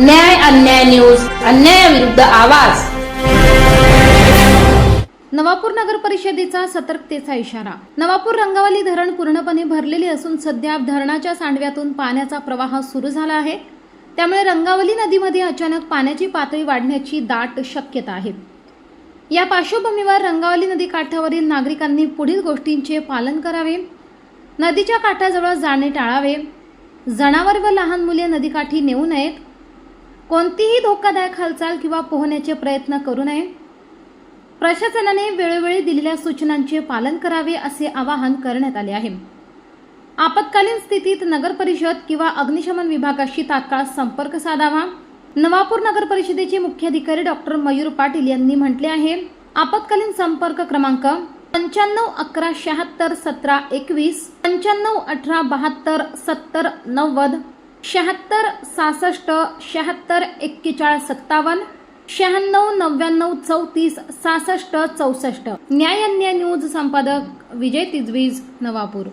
न्याय अन्याय न्यूज अन्यायाविरुद्ध आवाज. नवापूर नगर परिषदेचा सतर्कतेचा इशारा. नवापूर रंगावली धरण पूर्णपणे भरलेले असून सध्या धरणाच्या सांडव्यातून पाण्याचा प्रवाह सुरू झाला आहे. त्यामुळे रंगावली नदीमध्ये अचानक पाण्याची पातळी वाढण्याची दाट शक्यता आहे. या पार्श्वभूमीवर रंगावली नदी काठावरील नागरिकांनी पुढील गोष्टींचे पालन करावे. नदीच्या काठाजवळ जाणे टाळावे. जनावर व लहान मुले नदीकाठी नेऊ नयेत. कोणतीही धोकादायक हालचाल किंवा पोहण्याचे प्रयत्न करू नये. प्रशासनाने वेळोवेळी दिलेल्या सूचनांचे पालन करावे असे आवाहन करण्यात आले आहे. आपत्कालीन स्थितीत नगर परिषद किंवा अग्निशमन विभागाशी तात्काळ संपर्क साधावा. नवापूर नगर परिषदेचे मुख्याधिकारी डॉक्टर मयूर पाटील यांनी म्हटले आहे आपत्कालीन संपर्क क्रमांक पंच्याण्णव अकरा शहात्तर सतरा एकवीस पंच्याण्णव अठरा बहात्तर सत्तर नव्वद शहात्तर सहासष्ट शहात्तर एक्केचाळीस सत्तावन्न शहाण्णव नव्याण्णव चौतीस सहासष्ट चौसष्ट. न्याय न्यूज संपादक विजय तिजवीज नवापूर.